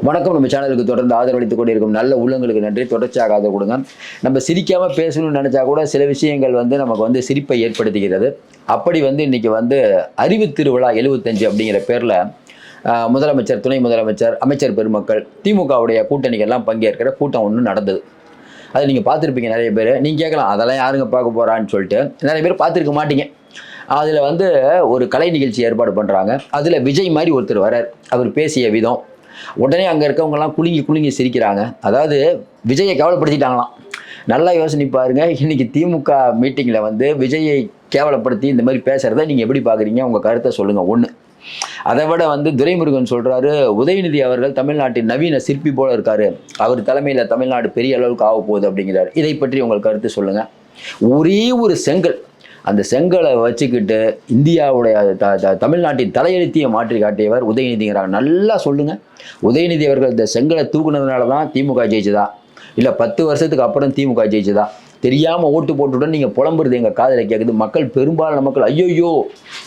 வணக்கம். நம்ம சேனலுக்கு தொடர்ந்து ஆதரவளித்துக் கொண்டிருக்கும் நல்ல உள்ளங்களுக்கு நன்றி. தொடர்ச்சியாக ஆதரவு கொடுங்க. நம்ம சிரிக்காமல் பேசணும்னு நினச்சா கூட சில விஷயங்கள் வந்து நமக்கு வந்து சிரிப்பை ஏற்படுத்துகிறது. அப்படி வந்து இன்றைக்கி வந்து அறிவு திருவிழா எழுபத்தஞ்சு அப்படிங்கிற பேரில் முதலமைச்சர் துணை முதலமைச்சர் அமைச்சர் பெருமக்கள் திமுகவுடைய கூட்டணிகள்லாம் பங்கேற்கிற கூட்டம் ஒன்று நடந்தது. அது நீங்கள் பார்த்துருப்பீங்க நிறைய பேர். நீங்கள் கேட்கலாம் அதெல்லாம் யாருங்க பார்க்க போகிறான்னு சொல்லிட்டு. நிறைய பேர் பார்த்துருக்க மாட்டீங்க. அதில் வந்து ஒரு கலை நிகழ்ச்சி ஏற்பாடு பண்ணுறாங்க அதில் விஜய் மாதிரி ஒருத்தர் வரார் அவர் பேசிய விதம். உடனே அங்கே இருக்கவங்கலாம் குலுங்கி குலுங்கி சிரிக்கிறாங்க. அதாவது விஜயை கவலைப்படுத்திட்டாங்களாம். நல்லா யோசனை பாருங்க. இன்னைக்கு திமுக மீட்டிங்கில் வந்து விஜயை கேவலப்படுத்தி இந்த மாதிரி பேசுகிறத நீங்கள் எப்படி பார்க்குறீங்க உங்கள் கருத்தை சொல்லுங்கள் ஒன்று அதை விட வந்து துரைமுருகன் சொல்கிறாரு உதயநிதி அவர்கள் தமிழ்நாட்டின் நவீன சிற்பி போல இருக்காரு. அவர் தலைமையில் தமிழ்நாடு பெரிய அளவுக்கு ஆக போகுது அப்படிங்கிறார். இதை பற்றி உங்கள் கருத்து சொல்லுங்கள் ஒரே ஒரு செங்கல். அந்த செங்கலை வச்சுக்கிட்டு இந்தியாவுடைய த- த- தமிழ்நாட்டின் தலையெழுத்தியை மாற்றி காட்டியவர் உதயநிதிங்கிறாங்க. நல்லா சொல்லுங்கள் உதயநிதி அவர்கள் இந்த செங்கலை தூக்குனதுனால தான் திமுக ஜெயிச்சதா? இல்லை பத்து வருஷத்துக்கு அப்புறம் திமுக ஜெயிச்சதா? தெரியாமல் ஓட்டு போட்டுடன் நீங்கள் புலம்புறது எங்கள் காதில் கேட்குது மக்கள் பெரும்பாலான மக்கள் ஐயோயோ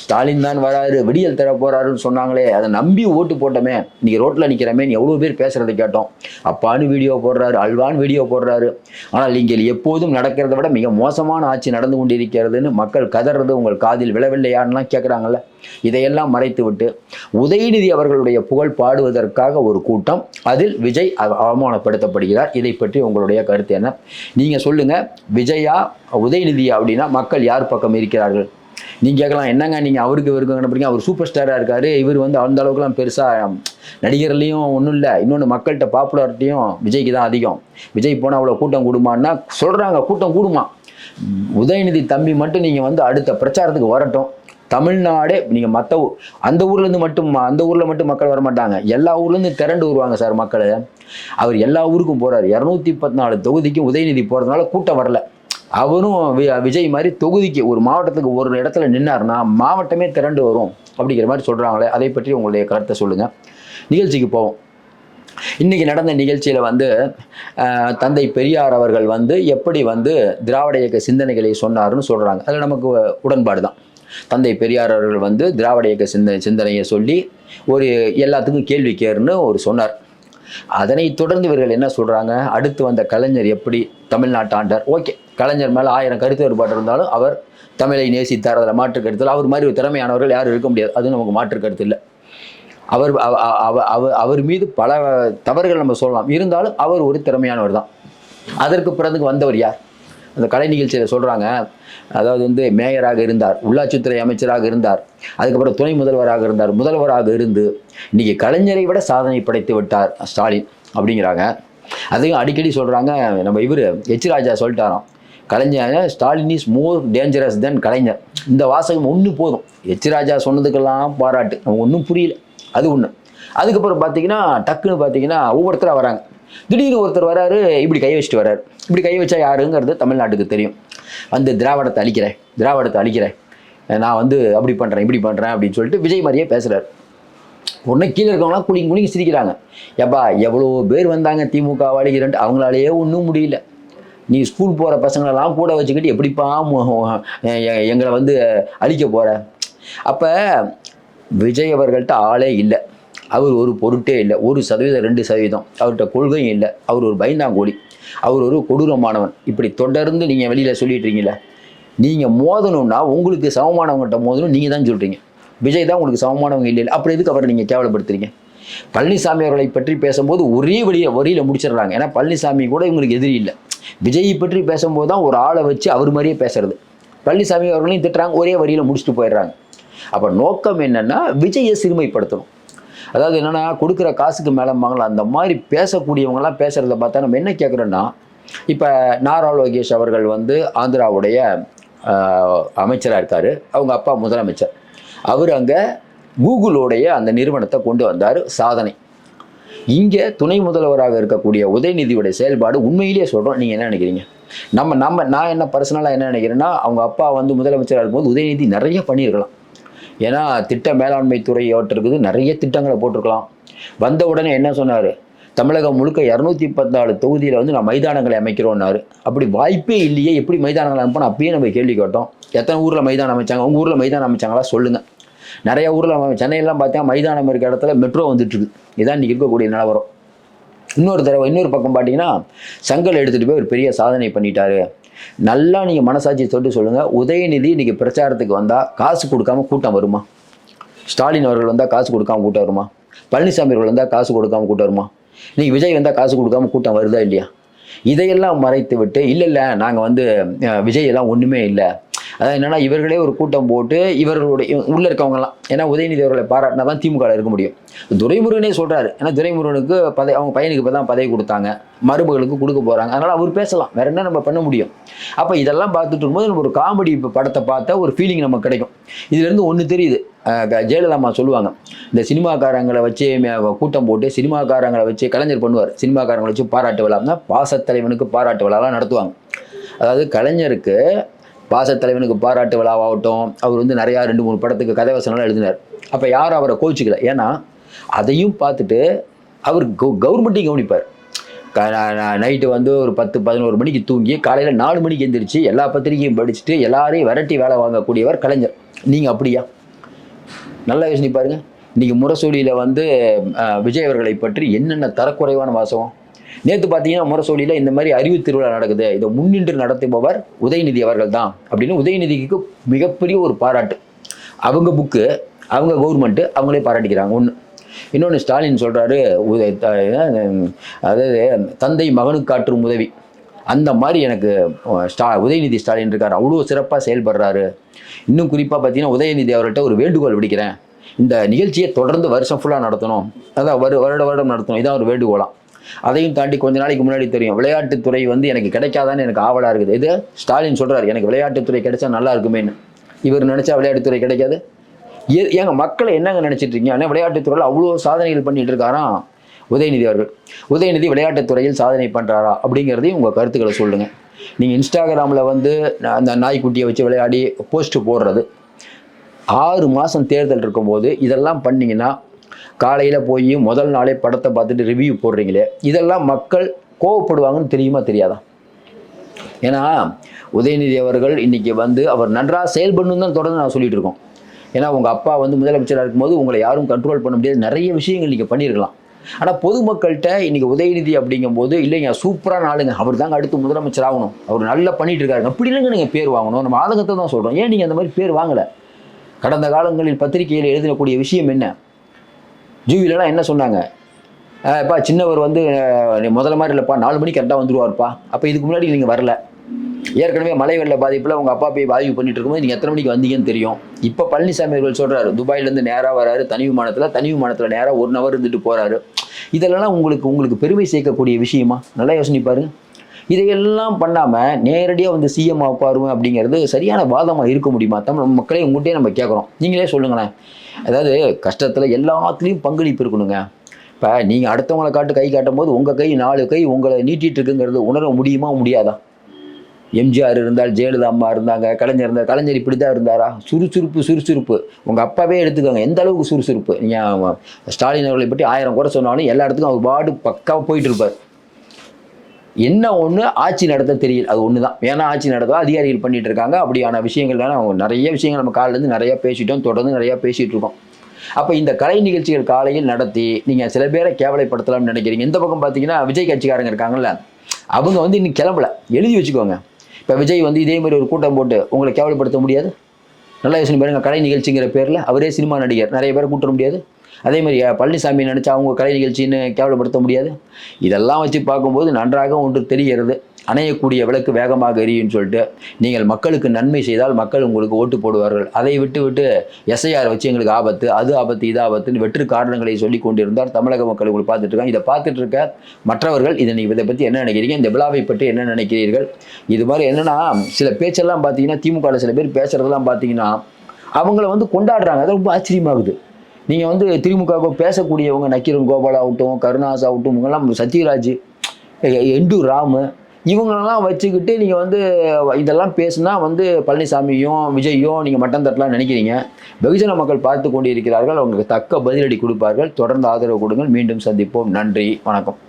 ஸ்டாலின் தான் வராரு விடியல் தர போறாருன்னு சொன்னாங்களே அதை நம்பி ஓட்டு போட்டோமே நீங்கள் ரோட்டில் நிற்கிறமே எவ்வளோ பேர் பேசுகிறத கேட்டோம். அப்பான்னு வீடியோ போடுறாரு அல்வான்னு வீடியோ போடுறாரு. ஆனால் நீங்கள் எப்போதும் நடக்கிறத விட மிக மோசமான ஆட்சி நடந்து கொண்டிருக்கிறதுன்னு மக்கள் கதறது உங்கள் காதில் விழவில்லையான்லாம் கேட்குறாங்கல்ல இதையெல்லாம் மறைத்துவிட்டு உதயநிதி அவர்களுடைய புகழ் பாடுவதற்காக ஒரு கூட்டம். அதில் விஜய் அவ- அவமானப்படுத்தப்படுகிறார். இதை பற்றி உங்களுடைய கருத்து என்ன? நீங்கள் சொல்லுங்கள் விஜயா உதயநிதியா அப்படின்னா மக்கள் யார் பக்கம் இருக்கிறார்கள்? நீங்கள் கேட்கலாம் என்னங்க நீங்கள் அவருக்கு இவருக்கு நினைப்பீங்க அவர் சூப்பர் ஸ்டாராக இருக்காரு. இவர் வந்து அந்த அளவுக்குலாம் பெருசாக நடிகர்லேயும் ஒன்றும் இல்லை. இன்னொன்று மக்கள்கிட்ட பாப்புலாரிட்டியும் விஜய்க்கு தான் அதிகம். விஜய் போனால் அவ்வளோ கூட்டம் கூடுமான்னா சொல்கிறாங்க கூட்டம் கூடுமா. உதயநிதி தம்பி மட்டும் நீங்கள் வந்து அடுத்த பிரச்சாரத்துக்கு வரட்டும். தமிழ்நாடே நீங்கள் மற்ற அந்த ஊர்லேருந்து மட்டும் அந்த ஊரில் மட்டும் மக்கள் வர மாட்டாங்க எல்லா ஊர்லேருந்து திரண்டு வருவாங்க சார் மக்கள். அவர் எல்லா ஊருக்கும் போகிறார் இரநூத்தி பத்து நாலு தொகுதிக்கும் உதயநிதி போகிறதுனால கூட்டம் வரல. அவரும் வி- விஜய் மாதிரி தொகுதிக்கு ஒரு மாவட்டத்துக்கு ஒரு இடத்துல நின்னார்னா மாவட்டமே திரண்டு வரும் அப்படிங்கிற மாதிரி சொல்கிறாங்களே அதை பற்றி உங்களுடைய கருத்தை சொல்லுங்கள் நிகழ்ச்சிக்கு போவோம். இன்றைக்கி நடந்த நிகழ்ச்சியில் வந்து தந்தை பெரியார் அவர்கள் வந்து எப்படி வந்து திராவிட இயக்க சிந்தனைகளை சொன்னார்னு சொல்கிறாங்க அதில் நமக்கு உடன்பாடு தான் தந்தை பெரியார் அவர்கள் வந்து திராவிட இயக்க சிந்தனை சிந்தனையை சொல்லி ஒரு எல்லாத்துக்கும் கேள்வி கேருன்னு ஒரு சொன்னார். அதனை தொடர்ந்து இவர்கள் என்ன சொல்கிறாங்க அடுத்து வந்த கலைஞர் எப்படி தமிழ்நாட்டு ஆண்டார்? ஓகே கலைஞர் மேலே ஆயிரம் கருத்து வேறுபாடு இருந்தாலும் அவர் தமிழை நேசித்தார். அதில் மாற்று கருத்தில் அவர் மாதிரி ஒரு திறமையானவர்கள் யாரும் இருக்க முடியாது. அது நமக்கு மாற்று கருத்து இல்லை. அவர் அவ- அவ- அவர் அவர் மீது பல தவறுகள் நம்ம சொல்லலாம். இருந்தாலும் அவர் ஒரு திறமையானவர் தான். அதற்கு பிறகு வந்தவர் யார்? அந்த கலை நிகழ்ச்சியில் சொல்கிறாங்க அதாவது வந்து மேயராக இருந்தார் உள்ளாட்சித்துறை அமைச்சராக இருந்தார் அதுக்கப்புறம் துணை முதல்வராக இருந்தார் முதல்வராக இருந்து இன்னைக்கு கலைஞரை விட சாதனை படைத்து விட்டார் ஸ்டாலின் அப்படிங்கிறாங்க. அதையும் அடிக்கடி சொல்கிறாங்க நம்ம இவர் H Raja சொல்லிட்டாராம். Kalaignar Stalin is more dangerous than Kalaignar. இந்த வாசகம் ஒன்று போதும். எச் ராஜா சொன்னதுக்கெல்லாம் பாராட்டு. நமக்கு ஒன்றும் புரியல. அது ஒன்று அதுக்கப்புறம் பார்த்தீங்கன்னா டக்குன்னு பார்த்தீங்கன்னா ஒவ்வொருத்தராக வராங்க. திடீர்னு ஒருத்தர் வராரு இப்படி கை வச்சுட்டு வராரு. இப்படி கை வச்சா யாருங்கிறது தமிழ்நாட்டுக்கு தெரியும். வந்து திராவிடத்தை அழிக்கிறேன் திராவிடத்தை அழிக்கிறேன். நான் வந்து அப்படி பண்ணுறேன் இப்படி பண்ணுறேன் அப்படின்னு சொல்லிட்டு விஜய் மாதிரியே பேசுகிறார் உடனே கீழே இருக்கவங்களாம் குளிங்க குளிங்க சிரிக்கிறாங்க. ஏப்பா எவ்வளோ பேர் வந்தாங்க திமுக வாழிகிறன்ட்டு அவங்களாலேயே ஒன்றும் முடியல. நீ ஸ்கூல் போகிற பசங்களெல்லாம் கூட வச்சுக்கிட்டு எப்படிப்பா மு- எங்களை வந்து அழிக்க போகிற அப்போ விஜய் அவர்கள்ட்ட ஆளே இல்லை. அவர் ஒரு பொருட்டே இல்லை. ஒரு சதவீதம் ரெண்டு சதவீதம். அவர்கிட்ட கொள்கையும் இல்லை. அவர் ஒரு பயந்தாங்கோழி. அவர் ஒரு கொடூரமானவன். இப்படி தொடர்ந்து நீங்கள் வெளியில் சொல்லிட்டு இருக்கீங்களே நீங்கள் மோதணும்னா உங்களுக்கு சமமானவங்கள்ட்ட மோதணும் நீங்கள் தான் சொல்கிறீங்க விஜய் தான் உங்களுக்கு சமமானவங்க இல்லை அப்படி எதுக்கு அவரை நீங்கள் கேவலப்படுத்துறீங்க? பழனிசாமி அவர்களை பற்றி பேசும்போது ஒரே வழியை வரியில் முடிச்சிடுறாங்க. ஏன்னா பழனிசாமி கூட இவங்களுக்கு எதிரி இல்லை. விஜயை பற்றி பேசும்போது தான் ஒரு ஆளை வச்சு அவர் மாதிரியே பேசுறது. பழனிசாமி அவர்களையும் திட்டுறாங்க ஒரே வரியில் முடிச்சுட்டு போயிடுறாங்க. அப்போ நோக்கம் என்னென்னா விஜயை சிறுமைப்படுத்தணும். அதாவது என்னென்னா கொடுக்குற காசுக்கு மேலம்பாங்களா அந்த மாதிரி பேசக்கூடியவங்கலாம் பேசுகிறத பார்த்தா நம்ம என்ன கேட்குறோன்னா இப்போ நாரா லோகேஷ் அவர்கள் வந்து ஆந்திராவுடைய அமைச்சராக இருக்கார். அவங்க அப்பா முதலமைச்சர். அவர் அங்கே கூகுளோடைய அந்த நிறுவனத்தை கொண்டு வந்தார் சாதனை. இங்கே துணை முதல்வராக இருக்கக்கூடிய உதயநிதியுடைய செயல்பாடு உண்மையிலேயே சொல்கிறோம் நீங்கள் என்ன நினைக்கிறீங்க? நம்ம நம்ம நான் என்ன பர்சனலாக என்ன நினைக்கிறேன்னா அவங்க அப்பா வந்து முதலமைச்சராக இருக்கும்போது உதயநிதி நிறைய பண்ணியிருக்கலாம். ஏன்னா திட்ட மேலாண்மை துறை இருக்குது நிறைய திட்டங்களை போட்டிருக்கலாம். வந்த உடனே என்ன சொன்னார்? தமிழகம் முழுக்க இரநூத்தி பத்தாலு தொகுதியில் வந்து நான் மைதானங்களை அமைக்கிறோன்னாரு அப்படி வாய்ப்பே இல்லையே எப்படி மைதானங்களை அமைப்போம் அப்பயே நம்ம கேள்வி கேட்டோம். எத்தனை ஊரில் மைதானம் அமைச்சாங்க? உங்கள் ஊரில் மைதானம் அமைச்சாங்களா? சொல்லுங்கள் நிறைய ஊரில் சென்னையெல்லாம் பார்த்தா மைதானம் இருக்க இடத்துல மெட்ரோ வந்துட்டுருக்கு. இதான் இன்றைக்கி இருக்கக்கூடிய நிலவரம். இன்னொரு தடவை இன்னொரு பக்கம் பார்த்தீங்கன்னா சங்கல் எடுத்துகிட்டு போய் ஒரு பெரிய சாதனை பண்ணிட்டாரு. நல்லா நீங்கள் மனசாட்சி தொட்டு சொல்லுங்கள் உதயநிதி இன்றைக்கி பிரச்சாரத்துக்கு வந்தால் காசு கொடுக்காம கூட்டம் வருமா? ஸ்டாலின் அவர்கள் வந்தால் காசு கொடுக்காம கூட்டம் வருமா? பழனிசாமி அவர்கள் வந்தால் காசு கொடுக்காம கூட்டம் வருமா? இன்னைக்கு விஜய் வந்தால் காசு கொடுக்காம கூட்டம் வருதா இல்லையா? இதையெல்லாம் மறைத்து விட்டு இல்லை இல்லை நாங்கள் வந்து விஜய் எல்லாம் ஒன்றுமே இல்லை. அதாவது என்னன்னா இவர்களே ஒரு கூட்டம் போட்டு இவர்களுடைய உள்ள இருக்கவங்கலாம் ஏன்னா உதயநிதி அவர்களை பாராட்டினா தான் திமுகவில் இருக்க முடியும். துரைமுருகனே சொல்றாரு. ஏன்னா துரைமுருகனுக்கு பதவி அவங்க பையனுக்கு இப்போ தான் பதவி கொடுத்தாங்க. மருமகளுக்கு கொடுக்க போறாங்க. அதனால அவர் பேசலாம். வேற என்ன நம்ம பண்ண முடியும்? அப்போ இதெல்லாம் பார்த்துட்டு இருக்கும்போது நம்ம ஒரு காமெடி படத்தை பார்த்தா ஒரு ஃபீலிங் நமக்கு கிடைக்கும். இதுல இருந்து ஒன்று தெரியுது ஜெயலலிதா அம்மா சொல்லுவாங்க. இந்த சினிமாக்காரங்களை வச்சு கூட்டம் போட்டு சினிமாக்காரங்களை வச்சு கலைஞர் பண்ணுவார். சினிமாக்காரங்களை வச்சு பாராட்டு விழான்னா பாசத்தலைவனுக்கு பாராட்டு விழாலாம் நடத்துவாங்க. அதாவது கலைஞருக்கு பாசத்தலைவனுக்கு பாராட்டு விழாவாகட்டும் அவர் வந்து நிறையா ரெண்டு மூணு படத்துக்கு கதை வசனம்லாம் எழுதினார். அப்போ யாரும் அவரை கோச்சிக்கல ஏன்னா அதையும் பார்த்துட்டு அவர் கவர்மெண்ட்டையும் கவனிப்பார். நைட்டு வந்து ஒரு பத்து பதினோரு மணிக்கு தூங்கி காலையில் நாலு மணிக்கு எந்திரிச்சு எல்லா பத்திரிக்கையும் படிச்சுட்டு எல்லாரையும் விரட்டி வேலை வாங்கக்கூடியவர் கலைஞர். நீங்கள் அப்படியா? நல்லா யோசனை பாருங்க. இன்றைக்கி முரசொலியில் வந்து விஜய் அவர்களை பற்றி என்னென்ன தரக்குறைவான வாசகம்? நேற்று பார்த்தீங்கன்னா முரசோலியில் இந்த மாதிரி அறிவு திருவிழா நடக்குது. இதை முன்னின்று நடத்துபவர் உதயநிதி அவர்கள் தான் அப்படின்னு உதயநிதிக்கு மிகப்பெரிய ஒரு பாராட்டு. அவங்க புக்கு அவங்க கவர்மெண்ட்டு அவங்களே பாராட்டிக்கிறாங்க. ஒன்று இன்னொன்று ஸ்டாலின் சொல்கிறாரு அதாவது தந்தை மகனுக்கு காற்றும் உதவி. அந்த மாதிரி எனக்கு ஸ்டா உதயநிதி ஸ்டாலின் இருக்கார். அவ்வளோ சிறப்பாக செயல்படுறாரு. இன்னும் குறிப்பாக பார்த்தீங்கன்னா உதயநிதி அவர்கிட்ட ஒரு வேண்டுகோள் விடுக்கிறேன். இந்த நிகழ்ச்சியை தொடர்ந்து வருஷம் ஃபுல்லாக நடத்தணும். அதான் வரு வருட வருடம் நடத்தணும். இதான் ஒரு வேண்டுகோளாம் அதையும் தாண்டி கொஞ்ச நாளைக்கு முன்னாடி தெரியும். விளையாட்டுத்துறை வந்து எனக்கு கிடைக்காதான்னு எனக்கு ஆவலாக இருக்குது. இது ஸ்டாலின் சொல்கிறார் எனக்கு விளையாட்டுத்துறை கிடைச்சா நல்லா இருக்குமேன்னு. இவர் நினச்சா விளையாட்டுத்துறை கிடைக்காது. ஏ ஏங்க மக்களை என்னங்க நினச்சிட்டு இருக்கீங்க? ஆனால் விளையாட்டுத்துறையில் அவ்வளோ சாதனைகள் பண்ணிட்டு இருக்காராம் உதயநிதி அவர்கள். உதயநிதி விளையாட்டுத்துறையில் சாதனை பண்ணுறாரா அப்படிங்கிறதையும் உங்கள் கருத்துக்களை சொல்லுங்கள் நீங்கள் இன்ஸ்டாகிராமில் வந்து அந்த நாய்க்குட்டியை வச்சு விளையாடி போஸ்ட்டு போடுறது. ஆறு மாதம் தேர்தல் இருக்கும்போது இதெல்லாம் பண்ணீங்கன்னா காலையில் போய் முதல் நாளே படத்தை பார்த்துட்டு ரிவ்யூ போடுறீங்களே இதெல்லாம் மக்கள் கோவப்படுவாங்கன்னு தெரியுமா தெரியாதா? ஏன்னா உதயநிதி அவர்கள் இன்றைக்கி வந்து அவர் நன்றாக செயல்படணும் தான் தொடர்ந்து நான் சொல்லிட்டு இருக்கோம். ஏன்னா உங்கள் அப்பா வந்து முதலமைச்சராக இருக்கும்போது உங்களை யாரும் கண்ட்ரோல் பண்ண முடியாது. நிறைய விஷயங்கள் நீங்கள் பண்ணியிருக்கலாம். ஆனால் பொதுமக்கள்கிட்ட இன்னைக்கு உதயநிதி அப்படிங்கும்போது இல்லைங்க சூப்பரான ஆளுங்க. அவர் தாங்க அடுத்து முதலமைச்சர் ஆகணும். அவர் நல்லா பண்ணிட்டு இருக்காரு. அப்படி இல்லைங்க நீங்கள் பேர் வாங்கணும். நம்ம ஆதங்கத்தை தான் சொல்கிறோம் ஏன் நீங்கள் அந்த மாதிரி பேர் வாங்கலை? கடந்த காலங்களில் பத்திரிகையில் எழுதினக்கூடிய விஷயம் என்ன? ஜூவிலலாம் என்ன சொன்னாங்க? இப்போ சின்னவர் வந்து முதல்ல மாதிரி இல்லைப்பா நாலு மணிக்கு கரெக்டாக வந்துருவார்ப்பா. அப்போ இதுக்கு முன்னாடி நீங்கள் வரல. ஏற்கனவே மழை வெள்ள பாதிப்பில் உங்கள் அப்பா போய் பாதிப்பு பண்ணிட்டு இருக்கும்போது நீங்கள் எத்தனை மணிக்கு வந்தீங்கன்னு தெரியும். இப்போ பழனிசாமி அவர்கள் சொல்கிறாரு துபாயிலேருந்து நேராக வராரு தனி விமானத்தில் தனி விமானத்தில் நேராக ஒரு நவர் இருந்துட்டு போகிறாரு இதெல்லாம் உங்களுக்கு உங்களுக்கு பெருமை சேர்க்கக்கூடிய விஷயமா? நல்லா யோசனை இதையெல்லாம் பண்ணாமல் நேரடியாக வந்து சிஎம் ஆப்பாருவேன் அப்படிங்கிறது சரியான வாதமாக இருக்க முடியுமா? தமிழ் மக்களே உங்கள்கிட்டயே நம்ம கேட்குறோம் நீங்களே சொல்லுங்களேன். அதாவது கஷ்டத்தில் எல்லாத்துலேயும் பங்களிப்பு இருக்கணுங்க. இப்போ நீங்கள் அடுத்தவங்களை காட்டு கை காட்டும் போது உங்கள் கை நாலு கை உங்களை நீட்டிகிட்டு இருக்குங்கிறது உணர முடியுமா முடியாதா? எம்ஜிஆர் இருந்தால் ஜெயலலிதா அம்மா இருந்தாங்க கலைஞர் இருந்தார் கலைஞர் இப்படி தான் இருந்தாரா? சுறுசுறுப்பு சுறுசுறுப்பு. உங்கள் அப்பாவே எடுத்துக்கோங்க. எந்த அளவுக்கு சுறுசுறுப்பு? நீங்கள் ஸ்டாலின் அவர்களை பற்றி ஆயிரம் குறை சொன்னாலும் எல்லா இடத்துக்கும் அவர் பாடு பக்காவாக போயிட்டு இருப்பார். என்ன ஒன்று ஆட்சி நடத்த தெரியல. அது ஒன்று தான் வேணா ஆட்சி நடத்த அதிகாரிகள் பண்ணிட்டு இருக்காங்க. அப்படியான விஷயங்கள் வேணா அவங்க நிறைய விஷயங்கள் நம்ம காலிலேருந்து நிறைய பேசிட்டோம். தொடர்ந்து நிறைய பேசிட்டு இருக்கோம். அப்போ இந்த கலை நிகழ்ச்சிகள் காலையில் நடத்தி நீங்கள் சில பேரை கேவலைப்படுத்தலாம்னு நினைக்கிறீங்க. இந்த பக்கம் பார்த்தீங்கன்னா விஜய் கட்சிக்காரங்க இருக்காங்கல்ல. அவங்க வந்து இன்னும் கிளம்பல. எழுதி வச்சுக்கோங்க. இப்போ விஜய் வந்து இதே மாதிரி ஒரு கூட்டம் போட்டு உங்களை கேவலப்படுத்த முடியாது? நல்லா யோசனை பாருங்க. கலை நிகழ்ச்சிங்கிற பேரில் அவரே சினிமா நடிகர். நிறைய பேரை கூட்ட முடியாது? அதே மாதிரி பழனிசாமி நினச்சா அவங்க கலை நிகழ்ச்சின்னு கேவலப்படுத்த முடியாது. இதெல்லாம் வச்சு பார்க்கும்போது நன்றாக ஒன்று தெரிகிறது. அணையக்கூடிய விளக்கு வேகமாக எரியும்னு சொல்லிட்டு நீங்கள் மக்களுக்கு நன்மை செய்தால் மக்கள் உங்களுக்கு ஓட்டு போடுவார்கள். அதை விட்டு விட்டு எஸ்ஐஆர் வச்சு எங்களுக்கு ஆபத்து அது ஆபத்து இது ஆபத்துன்னு வெற்று காரணங்களை சொல்லி கொண்டிருந்தால் தமிழக மக்கள். உங்களுக்கு பார்த்துட்டு இருக்காங்க. இதை பார்த்துட்டு இருக்க மற்றவர்கள் இதை நீங்கள் இதை பற்றி என்ன நினைக்கிறீங்க? இந்த விழாவை பற்றி என்ன நினைக்கிறீர்கள்? இது மாதிரி என்னென்னா சில பேச்செல்லாம் பார்த்தீங்கன்னா திமுகவில் சில பேர் பேசுறதெல்லாம் பார்த்தீங்கன்னா அவங்கள வந்து கொண்டாடுறாங்க. அது ரொம்ப ஆச்சரியமாகுது. நீங்கள் வந்து திமுக பேசக்கூடியவங்க நக்கீரன் கோபால் ஆகட்டும் கருணாஸ் ஆகட்டும் இவங்கெல்லாம் சத்யராஜ் எண்டு ராமு இவங்களெல்லாம் வச்சுக்கிட்டு நீங்கள் வந்து இதெல்லாம் பேசுனா வந்து பழனிசாமியும் விஜயும் நீங்கள் மட்டம் தட்டலாம் நினைக்கிறீங்க. வெகுஜன மக்கள் பார்த்து கொண்டிருக்கிறார்கள். அவங்களுக்கு தக்க பதிலடி கொடுப்பார்கள். தொடர்ந்து ஆதரவு கொடுங்கள். மீண்டும் சந்திப்போம். நன்றி. வணக்கம்.